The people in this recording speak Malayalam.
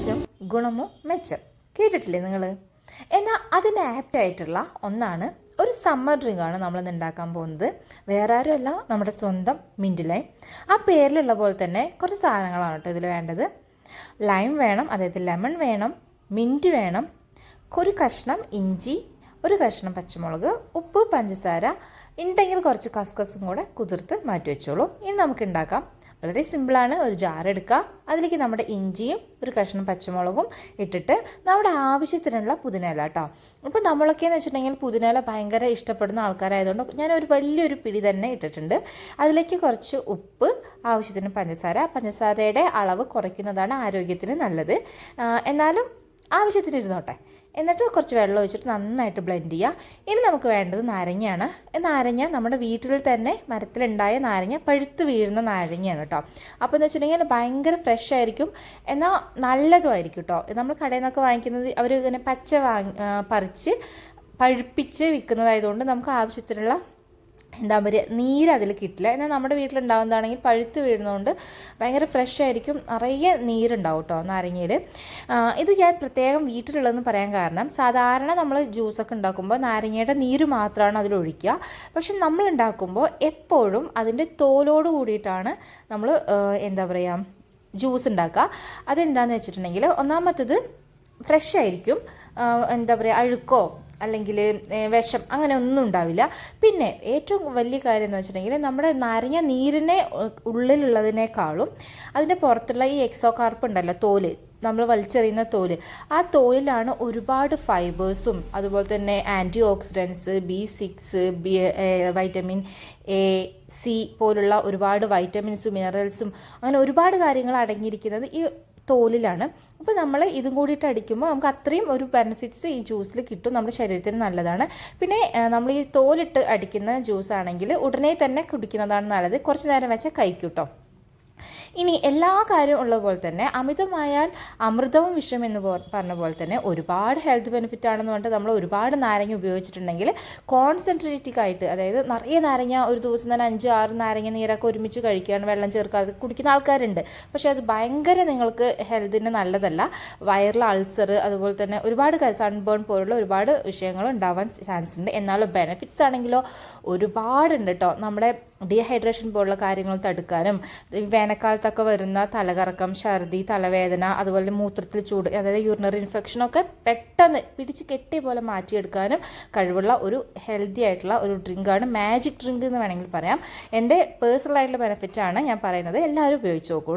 മെച്ചം ഗുണമോ മെച്ചം? കേട്ടിട്ടില്ലേ നിങ്ങൾ എന്നാൽ അതിന് ആപ്റ്റായിട്ടുള്ള ഒന്നാണ് ഒരു സമ്മർ ഡ്രിങ്ക് ഡ്രിങ്കാണ് നമ്മളിന്ന് ഉണ്ടാക്കാൻ പോകുന്നത്. വേറെ ആരുമല്ല നമ്മുടെ സ്വന്തം മിന്റ് ലൈം ആ പേരിലുള്ള പോലെ തന്നെ കുറച്ച് സാധനങ്ങളാണ് കേട്ടോ ഇതിൽ വേണ്ടത്. ലൈം വേണം അതായത് ലെമൺ വേണം മിന്റ് വേണം ഒരു കഷ്ണം ഇഞ്ചി ഒരു കഷ്ണം പച്ചമുളക് ഉപ്പ് പഞ്ചസാര ഉണ്ടെങ്കിൽ കുറച്ച് കസ്കസും കൂടെ കുതിർത്ത് മാറ്റി വെച്ചോളൂ. ഇനി നമുക്ക് ഉണ്ടാക്കാം വളരെ സിമ്പിളാണ് ഒരു ജാർ എടുക്കുക. അതിലേക്ക് നമ്മുടെ ഇഞ്ചിയും ഒരു കഷ്ണം പച്ചമുളകും ഇട്ടിട്ട് നമ്മുടെ ആവശ്യത്തിനുള്ള പുതിനയില കേട്ടോ ഇപ്പോൾ നമ്മളൊക്കെ എന്ന് വെച്ചിട്ടുണ്ടെങ്കിൽ പുതിനയില ഭയങ്കര ഇഷ്ടപ്പെടുന്ന ആൾക്കാരായതുകൊണ്ട് ഞാൻ ഒരു വലിയൊരു പിടി തന്നെ ഇട്ടിട്ടുണ്ട്. അതിലേക്ക് കുറച്ച് ഉപ്പ് ആവശ്യത്തിന് പഞ്ചസാര. പഞ്ചസാരയുടെ അളവ് കുറയ്ക്കുന്നതാണ് ആരോഗ്യത്തിന് നല്ലത്. എന്നാലും ആവശ്യത്തിന് ഇരുന്നോട്ടെ എന്നിട്ട് കുറച്ച് വെള്ളം ഒഴിച്ചിട്ട് നന്നായിട്ട് ബ്ലെൻഡ് ചെയ്യുക ഇനി നമുക്ക് വേണ്ടത് നാരങ്ങയാണ്. നാരങ്ങ നമ്മുടെ വീട്ടിൽ തന്നെ മരത്തിലുണ്ടായ നാരങ്ങ പഴുത്ത് വീഴുന്ന നാരങ്ങയാണ് കേട്ടോ അപ്പോൾ എന്ന് വെച്ചിട്ടുണ്ടെങ്കിൽ ഭയങ്കര ഫ്രഷ് ആയിരിക്കും. എന്നാൽ നല്ലതുമായിരിക്കും കേട്ടോ നമ്മൾ കടയിൽ നിന്നൊക്കെ വാങ്ങിക്കുന്നത് അവർ ഇങ്ങനെ പച്ച വാങ്ങി പറിച്ച് പഴുപ്പിച്ച് വിൽക്കുന്നതായതുകൊണ്ട് നമുക്ക് ആവശ്യത്തിനുള്ള എന്താ പറയുക നീര് അതിൽ കിട്ടില്ല. എന്നാൽ നമ്മുടെ വീട്ടിലുണ്ടാകുന്നതാണെങ്കിൽ പഴുത്ത് വീഴുന്നതുകൊണ്ട് ഭയങ്കര ഫ്രഷ് ആയിരിക്കും. നിറയെ നീരുണ്ടാവും കേട്ടോ നാരങ്ങയിൽ ഇത് ഞാൻ പ്രത്യേകം വീട്ടിലുള്ളതെന്ന് പറയാൻ കാരണം സാധാരണ നമ്മൾ ജ്യൂസൊക്കെ ഉണ്ടാക്കുമ്പോൾ നാരങ്ങയുടെ നീര് മാത്രമാണ് അതിലൊഴിക്കുക പക്ഷെ നമ്മൾ ഉണ്ടാക്കുമ്പോൾ എപ്പോഴും അതിന്റെ തോലോട് കൂടിയിട്ടാണ് നമ്മൾ എന്താ പറയുക ജ്യൂസ് ഉണ്ടാക്കുക. അതെന്താണെന്ന് വെച്ചിട്ടുണ്ടെങ്കിൽ ഒന്നാമത്തത് ഫ്രഷ് ആയിരിക്കും. എന്താ പറയുക അഴുക്കോ അല്ലെങ്കിൽ വിഷം അങ്ങനെ ഒന്നും ഉണ്ടാവില്ല. പിന്നെ ഏറ്റവും വലിയ കാര്യം എന്ന് വെച്ചിട്ടുണ്ടെങ്കിൽ നമ്മുടെ നരഞ്ഞ നീരിനെ ഉള്ളിലുള്ളതിനേക്കാളും അതിന്റെ പുറത്തുള്ള ഈ എക്സോ കാർപ്പ് ഉണ്ടല്ലോ തോൽ നമ്മൾ വലിച്ചെറിയുന്ന തോൽ ആ തോലിലാണ് ഒരുപാട് ഫൈബേഴ്സും അതുപോലെ തന്നെ antioxidants B six B vitamin A C പോലുള്ള ഒരുപാട് വൈറ്റമിൻസും മിനറൽസും അങ്ങനെ ഒരുപാട് കാര്യങ്ങൾ അടങ്ങിയിരിക്കുന്നത് ഈ തോലിലാണ്. അപ്പോൾ നമ്മൾ ഇതും കൂടിയിട്ട് അടിക്കുമ്പോൾ നമുക്ക് അത്രയും ഒരു ബെനിഫിറ്റ്സ് ഈ ജ്യൂസിൽ കിട്ടും. നമ്മുടെ ശരീരത്തിന് നല്ലതാണ്. പിന്നെ നമ്മൾ ഈ തോലിട്ട് അടിക്കുന്ന ജ്യൂസ് ആണെങ്കിൽ ഉടനെ തന്നെ കുടിക്കുന്നതാണ് നല്ലത്. കുറച്ച് നേരം വെച്ചാൽ കഴിക്കും കേട്ടോ ഇനി എല്ലാ കാര്യവും ഉള്ള പോലെ തന്നെ അമിതമായാൽ അമൃതവും വിഷം എന്ന് പറഞ്ഞ പോലെ തന്നെ ഒരുപാട് ഹെൽത്ത് ബെനിഫിറ്റ് ആണെന്ന് പറഞ്ഞിട്ട് നമ്മൾ ഒരുപാട് നാരങ്ങ ഉപയോഗിച്ചിട്ടുണ്ടെങ്കിൽ കോൺസെൻട്രേറ്റീവ് ആയിട്ട് അതായത് നിറയെ നാരങ്ങ ഒരു ദിവസം തന്നെ അഞ്ച് ആറ് നാരങ്ങ നീരൊക്കെ ഒരുമിച്ച് കഴിക്കുകയാണ് വെള്ളം ചേർക്കാതെ കുടിക്കുന്ന ആൾക്കാരുണ്ട്. പക്ഷേ അത് ഭയങ്കര നിങ്ങൾക്ക് ഹെൽത്തിന് നല്ലതല്ല. വയറിൽ അൾസർ അതുപോലെ തന്നെ ഒരുപാട് സൺബേൺ പോലുള്ള ഒരുപാട് വിഷയങ്ങൾ ഉണ്ടാവാൻ ചാൻസ് ഉണ്ട്. എന്നാലും ബെനിഫിറ്റ്സ് ആണെങ്കിലോ ഒരുപാടുണ്ട് കേട്ടോ നമ്മുടെ ഡീഹൈഡ്രേഷൻ പോലുള്ള കാര്യങ്ങൾ തടുക്കാനും ഈ വേനൽക്കാലത്തൊക്കെ വരുന്ന തലകറക്കം ഛർദി തലവേദന അതുപോലെ മൂത്രത്തിൽ ചൂട് അതായത് യൂറിനറി ഇൻഫെക്ഷനൊക്കെ പെട്ടെന്ന് പിടിച്ച് കെട്ടിയ പോലെ മാറ്റിയെടുക്കാനും കഴിവുള്ള ഒരു ഹെൽത്തി ആയിട്ടുള്ള ഒരു ഡ്രിങ്കാണ് മാജിക് ഡ്രിങ്ക് എന്ന് വേണമെങ്കിൽ പറയാം. എന്റെ പേഴ്സണൽ ആയിട്ടുള്ള ബെനിഫിറ്റ് ആണ് ഞാൻ പറയുന്നത്. എല്ലാവരും ഉപയോഗിച്ച് നോക്കൂ.